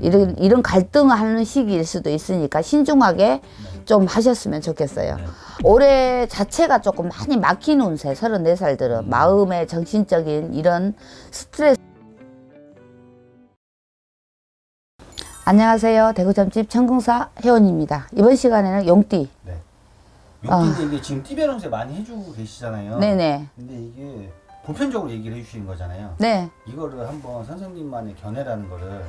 이런 이런 갈등하는 시기일 수도 있으니까 신중하게 좀 하셨으면 좋겠어요. 네. 올해 자체가 조금 많이 막힌 운세 34살들은 마음의 정신적인 이런 스트레스 안녕하세요. 대구점집 천궁사 회원입니다. 이번 시간에는 용띠. 네. 아. 용띠인데 이게 지금 띠별운세 많이 해주고 계시잖아요. 네네. 근데 이게 보편적으로 얘기를 해주시는 거잖아요. 네. 이거를 한번 선생님만의 견해라는 거를 뭐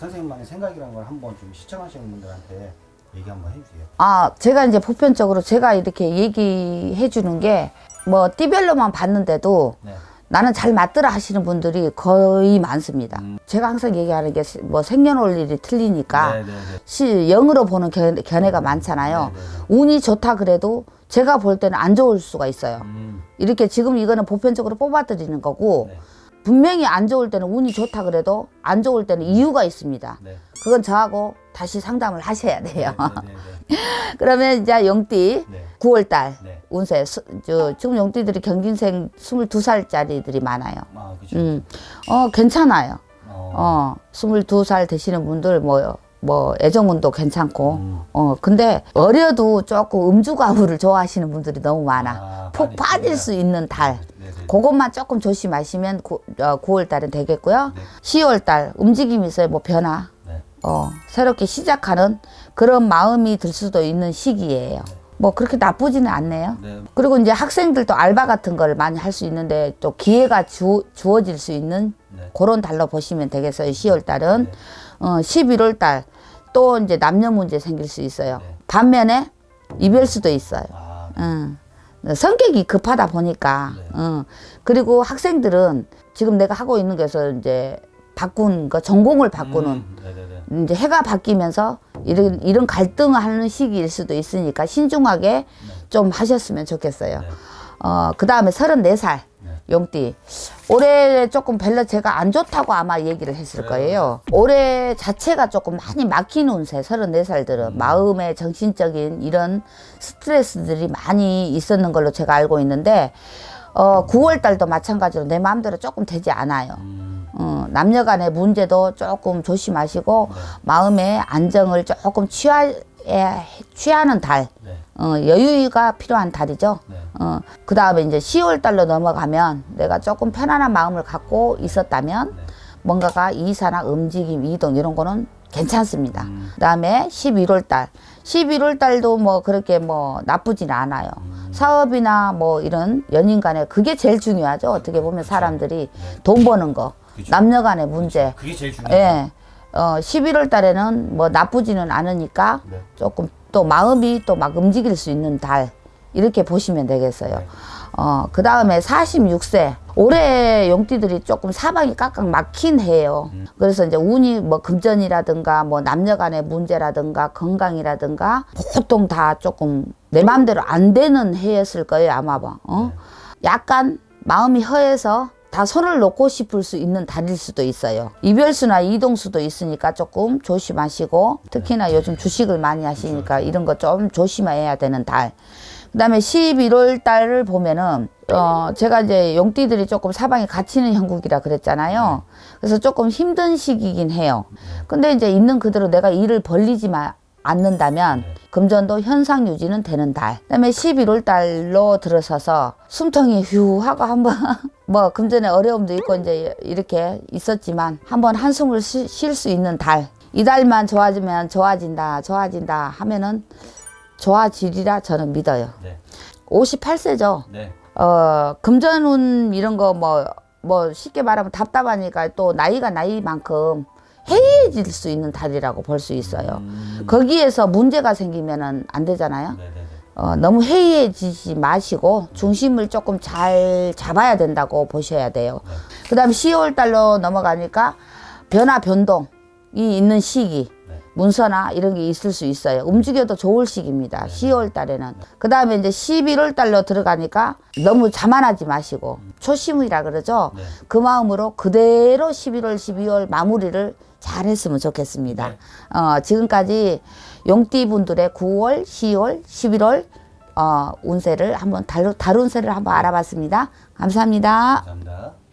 선생님만의 생각이라는 걸 한번 좀 시청하시는 분들한테 얘기 한번 해주세요. 아, 제가 이제 보편적으로 제가 이렇게 얘기해 주는 게 뭐 띠별로만 봤는데도 네. 나는 잘 맞더라 하시는 분들이 거의 많습니다. 음. 제가 항상 얘기하는 게 뭐 생년월일이 틀리니까 네 네 네. 시 영으로 보는 견, 견해가 많잖아요. 네네네. 운이 좋다 그래도 제가 볼 때는 안 좋을 수가 있어요. 음. 이렇게 지금 이거는 보편적으로 뽑아드리는 거고 네. 분명히 안 좋을 때는 운이 좋다 그래도 안 좋을 때는 이유가 있습니다. 네. 그건 저하고 다시 상담을 하셔야 돼요. 네 네 네. 그러면 이제 용띠 네. 9월 달 네. 운세 수- 저, 지금 용띠들이 경진생 22살짜리들이 많아요. 아 그죠. 음, 어 괜찮아요. 어. 어, 22살 되시는 분들 뭐, 뭐, 애정운도 괜찮고, 음. 어, 근데 어려도 조금 음주가무를 좋아하시는 분들이 너무 많아. 아, 폭 빠질 수 있는 달. 네네. 그것만 조금 조심하시면 구, 어, 9월 달은 되겠고요. 네. 10월 달 움직임이 있어요. 뭐 변화. 네. 어, 새롭게 시작하는 그런 마음이 들 수도 있는 시기예요. 뭐 그렇게 나쁘지는 않네요. 네. 그리고 이제 학생들도 알바 같은 거를 많이 할 수 있는데 또 기회가 주, 주어질 수 있는 네. 그런 달로 보시면 되겠어요. 10월 달은. 네. 어, 11월 달 또 이제 남녀 문제 생길 수 있어요. 네. 반면에 이별 수도 있어요. 아. 응. 성격이 급하다 보니까. 네. 응. 그리고 학생들은 지금 내가 하고 있는 게서 이제 바꾼 거 전공을 바꾸는 음, 네네네. 이제 해가 바뀌면서 이런 이런 갈등하는 시기일 수도 있으니까 신중하게 좀 하셨으면 좋겠어요. 네. 어, 그 다음에 34살 네. 용띠. 올해 조금 별로 제가 안 좋다고 아마 얘기를 했을 그래요? 거예요. 올해 자체가 조금 많이 막힌 운세 34살들은 음. 마음의 정신적인 이런 스트레스들이 많이 있었는 걸로 제가 알고 있는데 어, 9월 달도 마찬가지로 내 마음대로 조금 되지 않아요. 음. 어, 남녀 간의 문제도 조금 조심하시고 네. 마음의 안정을 조금 취하, 취하는 달, 네. 어, 여유가 필요한 달이죠. 네. 어, 그 다음에 이제 10월 달로 넘어가면 내가 조금 편안한 마음을 갖고 있었다면 네. 뭔가가 이사나 움직임, 이동 이런 거는 괜찮습니다. 음. 그 다음에 11월 달. 11월 달도 뭐 그렇게 뭐 나쁘진 않아요. 음. 사업이나 뭐 이런 연인 간에 그게 제일 중요하죠. 어떻게 보면 사람들이 돈 버는 거. 그죠. 남녀 간의 문제. 그게 제일 중요해요. 예. 어, 11월 달에는 뭐 나쁘지는 않으니까 네. 조금 또 마음이 또 막 움직일 수 있는 달. 이렇게 보시면 되겠어요. 네. 어, 그 다음에 46세. 올해 용띠들이 조금 사방이 깍깍 막힌 해예요. 음. 그래서 이제 운이 뭐 금전이라든가 뭐 남녀 간의 문제라든가 건강이라든가 보통 다 조금 내 마음대로 안 되는 해였을 거예요, 아마 봐. 어? 네. 약간 마음이 허해서 다 손을 놓고 싶을 수 있는 달일 수도 있어요. 이별수나 이동수도 있으니까 조금 조심하시고 특히나 요즘 주식을 많이 하시니까 이런 거 좀 조심해야 되는 달. 그다음에 11월 달을 보면은 어 제가 이제 용띠들이 조금 사방에 갇히는 형국이라 그랬잖아요. 그래서 조금 힘든 시기긴 해요. 근데 이제 있는 그대로 내가 일을 벌리지만 않는다면 금전도 현상 유지는 되는 달. 그다음에 11월 달로 들어서서 숨통이 휴 하고 한번 뭐 금전에 어려움도 있고 이제 이렇게 있었지만 한번 한숨을 쉴 수 있는 달. 이 달만 좋아지면 좋아진다, 좋아진다 하면은 좋아지리라 저는 믿어요. 네. 58세죠. 네. 어, 금전운 이런 거 뭐, 뭐 쉽게 말하면 답답하니까 또 나이가 나이만큼 해이해질 수 있는 달이라고 볼 수 있어요. 음. 거기에서 문제가 생기면은 안 되잖아요. 네네네. 어, 너무 해이해지지 마시고 중심을 조금 잘 잡아야 된다고 보셔야 돼요. 그 다음 10월 달로 넘어가니까 변화 변동이 있는 시기. 네. 문서나 이런 게 있을 수 있어요. 움직여도 좋을 시기입니다. 10월 달에는. 그 다음에 이제 11월 달로 들어가니까 너무 자만하지 마시고 초심이라 그러죠. 네. 그 마음으로 그대로 11월, 12월 마무리를 잘 했으면 좋겠습니다. 네. 어, 지금까지 용띠 분들의 9월, 10월, 11월 어, 운세를 한번 달, 달 운세를 한번 알아봤습니다. 감사합니다. 감사합니다.